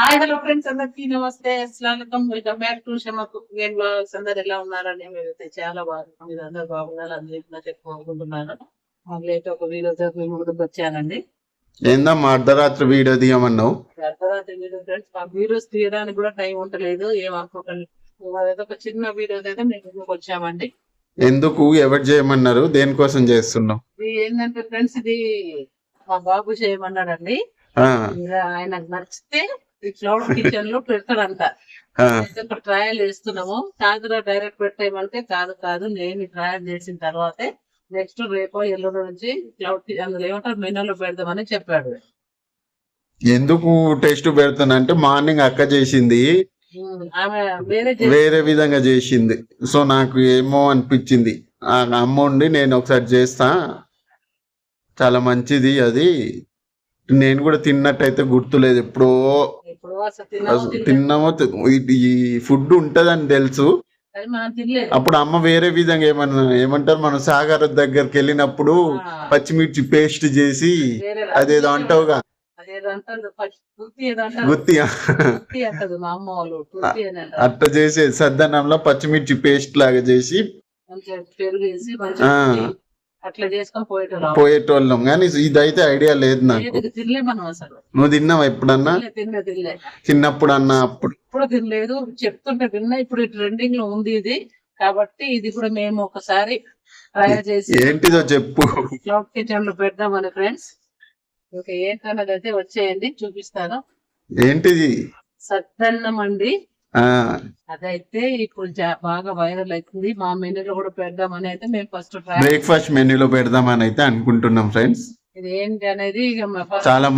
Hi hello friends అందరికి నమస్తే. అస్సలం welcome back to Shama cooking blogs. అందరు ఎలా ఉన్నారని మీరైతే చాలా బాగుంది మీరు అందరు బాగున్నారు? అందరికీ చెప్పుకోనుకుంటున్నాను లేట్ ఒక వీడియో మీ ముందుకు వచ్చానండి. ఏందమ్మా అర్ధరాత్రి వీడియో తీయమన్నావు? అర్ధరాత్రి వీడియో ఫ్రెండ్స్ మా వీడియోస్ తీయడానికి కూడా టైం ఉండలేదు. ఏం అనుకోకండి. అదైతే ఒక చిన్న వీడియో అయితే మేము ముందుకు వచ్చామండి. ఎందుకు? ఎవరు చేయమన్నారు? దేనికోసం చేస్తున్నావు? ఇది ఏంటంటే ఫ్రెండ్స్ ఇది మా బాబు చేయమన్నాడండి. ఆయనకు నచ్చితే క్లౌడ్ కిచెన్లో పెడతాడంట ట్రయల్ చేస్తున్నాము కాదురా డైరెక్ట్ పెట్టేయమంటే కాదు కాదు నేను ట్రయల్ చేసిన తర్వాతే నెక్స్ట్ రేపో ఎల్లుండి నుంచి క్లౌడ్ అందులో ఏమంటారు మెనూలో పెడదామని చెప్పాడు. ఎందుకు టెస్ట్ పెడుతున్నా మార్నింగ్ అక్క చేసింది. వేరే విధంగా చేసింది. సో నాకు ఏమో అనిపించింది. ఆ అమ్మ ఉండి నేను ఒకసారి చేస్తా. చాలా మంచిది అది. నేను కూడా తిన్నట్టయితే గుర్తులేదు ఎప్పుడో. తిన్నాము ఈ ఫుడ్ ఉంటదని తెలుసు. అప్పుడు అమ్మ వేరే విధంగా ఏమన్నా ఏమంటారు మనం సాగర్ దగ్గరికి వెళ్ళినప్పుడు పచ్చిమిర్చి పేస్ట్ చేసి అదేదో అంటావుగా. గుత్తి అట్ట చేసి సద్దన్నంలో పచ్చిమిర్చి పేస్ట్ లాగా చేసి అట్లా చేసుకొని పోయేటోళ్ళం పోయేటోళ్ళం. కానీ ఇదైతే ఐడియా లేదు నాకు. తినలే మనం అసలు. నువ్వు తిన్నావా ఎప్పుడన్నా? తినలే తినలే చిన్నప్పుడు అన్న అప్పుడు. ఇప్పుడు తినలేదు. చెప్తుంటే విన్నా ఇప్పుడు ట్రెండింగ్లో ఉంది ఇది. కాబట్టి ఇది కూడా మేము ఒకసారి ట్రై చేసి ఏంటిదో చెప్పు. క్లౌడ్ కిచెన్లో పెడదామని ఫ్రెండ్స్ ఓకే ఏంటన్నది అయితే వచ్చేయండి. చూపిస్తాను. ఏంటిది? సద్దన్నం అండి. అదైతే ఇప్పుడు బాగా వైరల్ అవుతుంది మా మెనూలో కూడా పెడదామని అయితే మేము ఫస్ట్ బ్రేక్ఫాస్ట్ మెనూలో పెడదామని అయితే అనుకుంటున్నాం ఫ్రెండ్స్. ఇది ఏంటి అనేది చాలా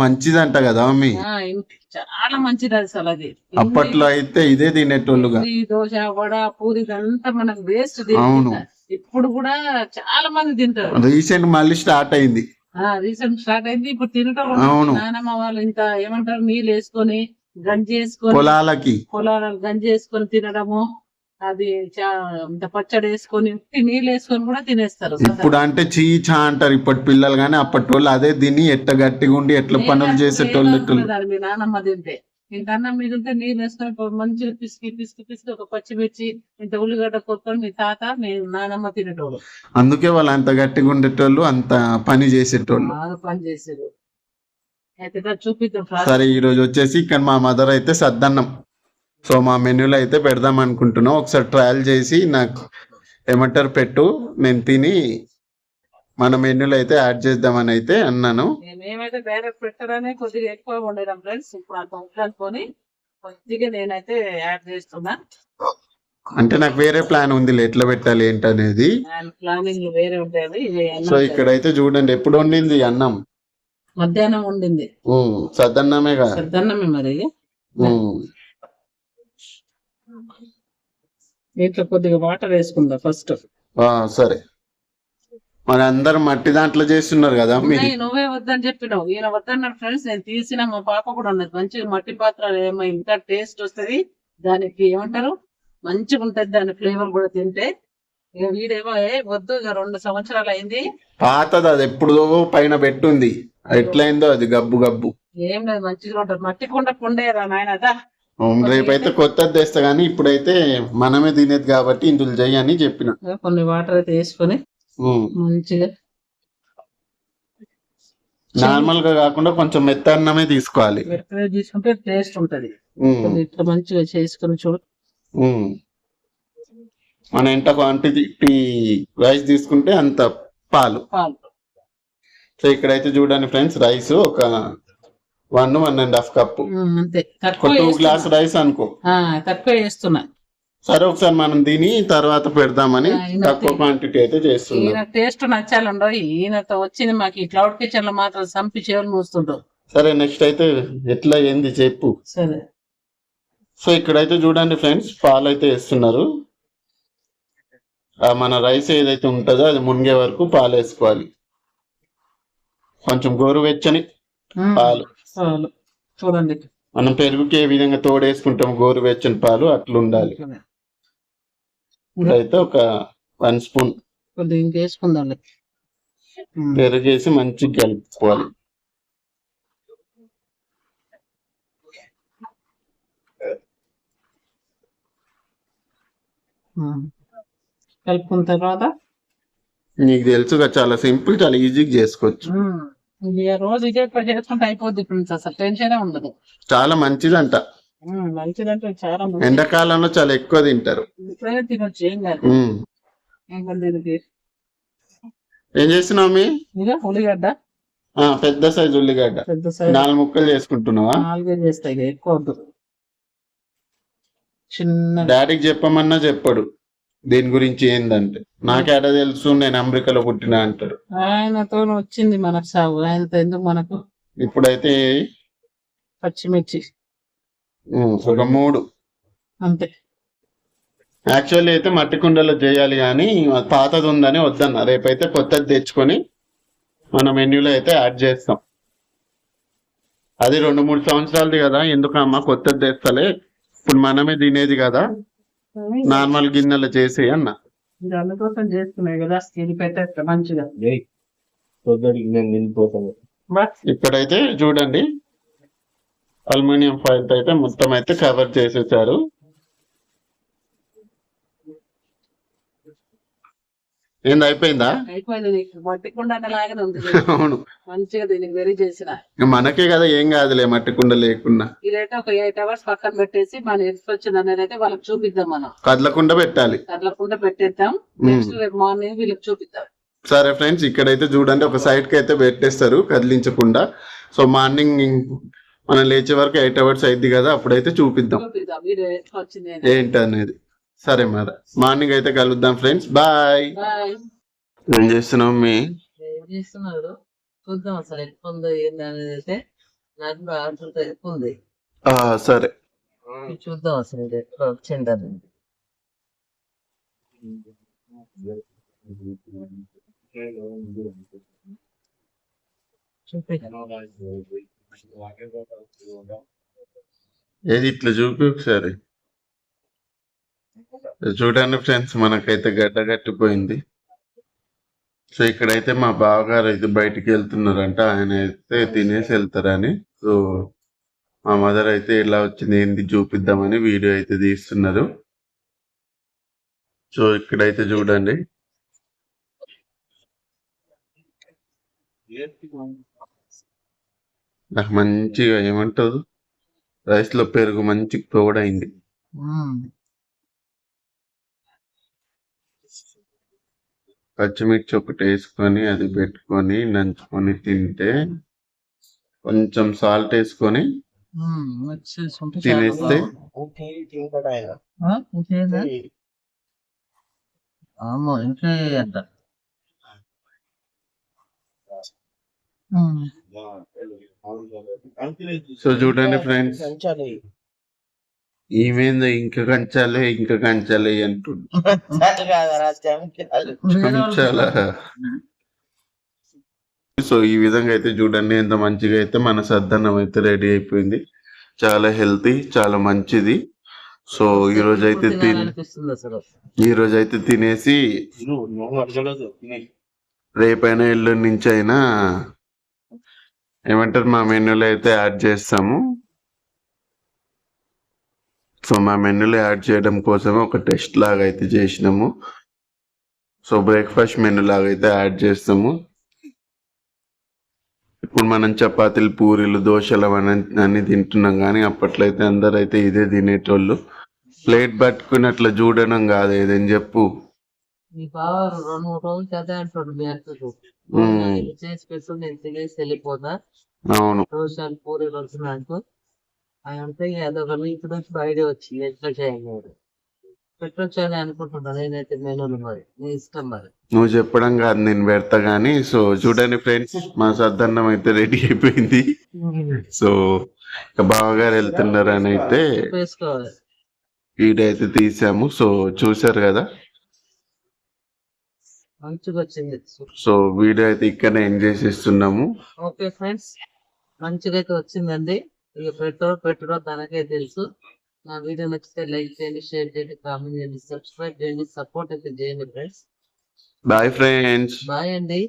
కదా మమ్మీ. ఆ, ఇం- చాలా మంచిది అసలు అది. అప్పట్లో అయితే ఇదే తినేటోళ్ళుగా. దోశ వడ పూరి ఇదంతా మనకు వేస్ట్ అవును. ఇప్పుడు కూడా చాలా మంది తింటారు. రీసెంట్ మళ్ళీ స్టార్ట్ అయింది. రీసెంట్ స్టార్ట్ అయింది. ఇప్పుడు తినటం అవును. నానమ్మ వాళ్ళు ఇంత ఏమంటారు? నీళ్ళు వేసుకొని గంజి వేసుకొని పొలాలకి. పొలాలను గంజి వేసుకొని తినడము అది చా- ఇంత పచ్చడి వేసుకొని నీళ్ళు వేసుకొని కూడా తినేస్తారు ఇప్పుడు అంటే చీచా అంటారు ఇప్పటి పిల్లలు కానీ అప్పటి వాళ్ళు అదే తిని ఎట్ట గట్టిగా ఉండి ఎట్లా పనులు చేసేటోళ్ళు మీ నానమ్మ తింటే. అన్నం మిగిలితే నీళ్ళు వేసుకొని మంచిగా పిసికి పిసికి పిసికి ఒక పచ్చిమిర్చి ఇంత ఉల్లిగడ్డ కొట్టుకొని మీ తాత మీ నానమ్మ తినేటోళ్ళు. అందుకే వాళ్ళు అంత గట్టిగా ఉండేటోళ్ళు అంత పని చేసేటోళ్ళు. పని చేసేది అయితే దా చూపిద్దాం ఫ్రా- సరే. ఈ రోజు వచ్చేసి ఇక్కడ మా మదర్ అయితే సద్దన్నం. సో మా మెన్యూలో అయితే పెడదాం అనుకుంటున్నాం. ఒకసారి ట్రయల్ చేసి నాకు ఏమంటారు పెట్టు నేను తిని మన మెన్యూలో అయితే యాడ్ చేద్దామని అయితే అన్నాను. మేమైతే డైరెక్ట్ పెట్టడానే కొద్దిగా ఎక్కువ ఉండడం ఫ్రెండ్స్. ఇప్పుడు అంత అనుకొని కొద్దిగా నేనైతే యాడ్ చేస్తున్నా. అంటే నాకు వేరే ప్లాన్ ఉంది ఎట్లా పెట్టాలి ఏంటనేది. ప్లానింగ్ వేరే అన్నం సో ఇక్కడైతే చూడండి ఎప్పుడు వండింది అన్నం? మధ్యాహ్నం ఉండింది సద్దన్నమే కదా? సద్దన్నమే మరి. దీంట్లో కొద్దిగా వాటర్ వేసుకుందా ఫస్ట్? సరే. మరి అందరు మట్టి దాంట్లో చేస్తున్నారు కదా నువ్వే వద్దని చెప్పినావు. ఈయన వద్దన్నాడు ఫ్రెండ్స్ నేను తీసిన మా పాప కూడా ఉన్నది. మంచిగా మట్టి పాత్ర ఏమో ఇంకా టేస్ట్ వస్తది. దానికి ఏమంటారు? మంచిగా ఉంటది దాని ఫ్లేవర్ కూడా తింటే. ఇక వీడేమో వద్దు ఇక రెండు సంవత్సరాలు అయింది. పాతది అది ఎప్పుడో పైన పెట్టుంది. ఎట్లయిందో అది గబ్బు గబ్బు. ఏం లేదు మంచిగా ఉంటది మట్టి కుండ కుండేరా నాయన రేపైతే కొత్తది తెస్తా కానీ ఇప్పుడైతే మనమే తినేది కాబట్టి ఇందులో చెయ్యని చెప్పిన. కొన్ని వాటర్ అయితే వేసుకొని మంచిగా నార్మల్గా కాకుండా కొంచెం మెత్త అన్నమే తీసుకోవాలి తీసుకుంటే టేస్ట్ ఉంటది. ఇట్లా మంచిగా చేసుకొని చూడు. మన ఎంత క్వాంటిటీ రైస్ తీసుకుంటే అంత పాలు. పాలు. సో ఇక్కడైతే చూడండి ఫ్రెండ్స్ రైస్ ఒక one one and half cup two. Glass rice అనుకో. తక్కువ వేస్తున్నా సరే ఒకసారి మనం తిని తర్వాత పెడదామని తక్కువ క్వాంటిటీ అయితే చేస్తున్నాం. టేస్ట్ నచ్చాలండో ఈయనతో వచ్చింది మాకు ఈ క్లౌడ్ కిచెన్లో మాత్రం సంపి చెవులు మూస్తుంటాం సరే నెక్స్ట్ అయితే ఎట్లా ఏంది చెప్పు. సరే. సో ఇక్కడైతే చూడండి ఫ్రెండ్స్ పాలు అయితే వేస్తున్నారు మన రైస్ ఏదైతే ఉంటుందో అది మునిగే వరకు పాలు వేసుకోవాలి కొంచెం గోరువెచ్చని పాలు. పాలు. చూడండి. మనం పెరుగుకి ఏ విధంగా తోడేసుకుంటాం గోరువెచ్చని పాలు అట్లా ఉండాలి ఇప్పుడైతే ఒక వన్ స్పూన్ ఇంకేసుకుందాం పెరుగేసి మంచిగా కలుపుకోవాలి. కలుపుకున్న తర్వాత నీకు తెలుసుగా చాలా సింపుల్ చాలా ఈజీగా చేసుకోవచ్చు. ఇది రోజు ఇదే పని చేసుకుంటే అయిపోద్ది ఫ్రెండ్స్ అసలు టెన్షన్ ఉండదు. చాలా మంచిదంట. మంచిదంటే చాలా ఎండాకాలంలో చాలా ఎక్కువ తింటారు. తినొచ్చు ఏం కాదు. చేస్తున్నావు మీ ఉల్లిగడ్డ. ఆ, పెద్ద సైజు ఉల్లిగడ్డ. పెద్ద సైజ్. నాలుగు ముక్కలు చేసుకుంటున్నావా? నాలుగే చేస్తాయి ఎక్కువ చిన్న డాడీకి చెప్పమన్నా చెప్పడు. దీని గురించి ఏందంటే నాకేడ తెలుసు నేను అమెరికాలో పుట్టినా అంటాడు ఆయనతో వచ్చింది మనకు సాగు ఆయనతో ఎందుకు మనకు ఇప్పుడైతే పచ్చిమిర్చి? ఉమ్, ఒక మూడు. అంతే. యాక్చువల్లీ అయితే మట్టి కుండలో చేయాలి కానీ పాతది ఉందని వద్దన్న. రేపైతే కొత్తది తెచ్చుకొని మన మెన్యూలో అయితే యాడ్ చేస్తాం. అది రెండు మూడు సంవత్సరాలది కదా ఎందుకమ్మా కొత్తది తెస్తలే? ఇప్పుడు మనమే తినేది కదా. నార్మల్ గిన్నెలో చేసి అన్న. ఇది అందుకోసం చేస్తున్నాయి కదా ఇది పెట్టేస్తా మంచిగా. ఇక్కడైతే చూడండి అల్యూమినియం ఫాయిల్తో అయితే మొత్తం అయితే కవర్ చేసేసారు. ఏంది అయిపోయిందా? అవును. మంచిగా దీనికి వెరీ చేసిన. మనకే కదా ఏం కాదులే మట్టి కుండ లేకున్నా ఇదైతే ఒక ఎయిట్ అవర్స్ పక్కన పెట్టేసి మన వచ్చింది అనేది అయితే వాళ్ళకి చూపిద్దాం మనం. కదలకుండా పెట్టాలి. కదలకుండా పెట్టేద్దాం. నెక్స్ట్ రేపు మార్నింగ్ వీళ్ళకి చూపిద్దాం. సరే ఫ్రెండ్స్ ఇక్కడైతే చూడండి ఒక సైడ్కి అయితే పెట్టేస్తారు కదిలించకుండా. సో మార్నింగ్ మనం లేచే వరకు ఎయిట్ అవర్స్ అయింది కదా అప్పుడైతే చూపిద్దాం. ఏంటి అనేది. సరే మరి మార్నింగ్ అయితే కలుద్దాం ఫ్రెండ్స్. బాయ్. ఏం చేస్తున్నావు మీ? ఏం చేస్తున్నారు చూద్దాం అసలు ఎక్కువ ఉందో ఏంది అనేది అయితే నాకు ఆన్సర్ ఎక్కువ ఉంది. సరే. చూద్దాం అసలు ఇది ఎట్లా వచ్చింది అనేది. చూపి. ఏది ఇట్లా చూపి ఒకసారి. చూడండి ఫ్రెండ్స్ మనకైతే గడ్డ కట్టిపోయింది సో ఇక్కడైతే మా బావగారు అయితే బయటికి వెళ్తున్నారంట. ఆయన అయితే తినేసి వెళ్తారని. సో మా మదర్ అయితే ఇలా వచ్చింది ఏంది చూపిద్దామని వీడియో అయితే తీస్తున్నారు. సో ఇక్కడైతే చూడండి. నాకు మంచిగా ఏమంటారు? రైస్లో పెరుగు మంచి తోడైంది పచ్చిమిర్చి ఒకటి వేసుకొని అది పెట్టుకొని నంచుకొని తింటే కొంచెం సాల్ట్ వేసుకొని తినేస్తే ఆమో ఇంకా అంట. సో చూడండి ఫ్రెండ్స్ ఈమెందో ఇంకా కంచాలే ఇంకా కంచాలే అంటుంది చాలా సో ఈ విధంగా అయితే చూడండి ఎంత మంచిగా అయితే మన సద్దన్నం అయితే రెడీ అయిపోయింది. చాలా హెల్తీ చాలా మంచిది. సో ఈ రోజు అయితే ఈ రోజు అయితే తినేసి రేపైనా ఎల్లుండి నుంచి అయినా ఏమంటారు మా మెనూలో అయితే యాడ్ చేస్తాము. సో మా మెనూలో యాడ్ చేయడం కోసమే ఒక టెస్ట్ లాగా అయితే చేసినాము. సో బ్రేక్ఫాస్ట్ మెనూ లాగా అయితే యాడ్ చేస్తాము. ఇప్పుడు మనం చపాతీలు పూరీలు దోశలు అవన్నీ అన్ని తింటున్నాం కానీ అప్పట్లో అయితే అందరు అయితే ఇదే తినేటోళ్ళు. ప్లేట్ పట్టుకుని అట్లా చూడడం కాదు ఏదని చెప్పు. అవును దోశలు పూరీలు వస్తున్నాను అని అంటే అదొక మీకు నుంచి బయట వచ్చి ఎట్లా చేయాలి పెట్టొచ్చని అనుకుంటున్నాను నేనైతే మెనూలు మరి. నీ ఇష్టం మరి. నువ్వు చెప్పడం కాదు నేను పెడతా గానీ సో చూడండి ఫ్రెండ్స్ మా సద్దన్నం అయితే రెడీ అయిపోయింది. సో ఇక బావగారు వెళ్తున్నారు అని అయితే వీడియో అయితే తీసాము. సో చూసారు కదా? మంచిగా వచ్చింది. సో వీడియో అయితే ఇక్కడనే ఎంజాయ్ చేస్తున్నాము. ఓకే ఫ్రెండ్స్ మంచిగా అయితే వచ్చిందండి. ఇక పెట్టో పెట్టడో తనకే తెలుసు. నా వీడియో నచ్చితే లైక్ చేయండి షేర్ చేయండి కామెంట్ చేయండి సబ్స్క్రైబ్ చేయండి సపోర్ట్ అయితే చేయండి ఫ్రెండ్స్ బాయ్ ఫ్రెండ్స్ బాయ్ అండి.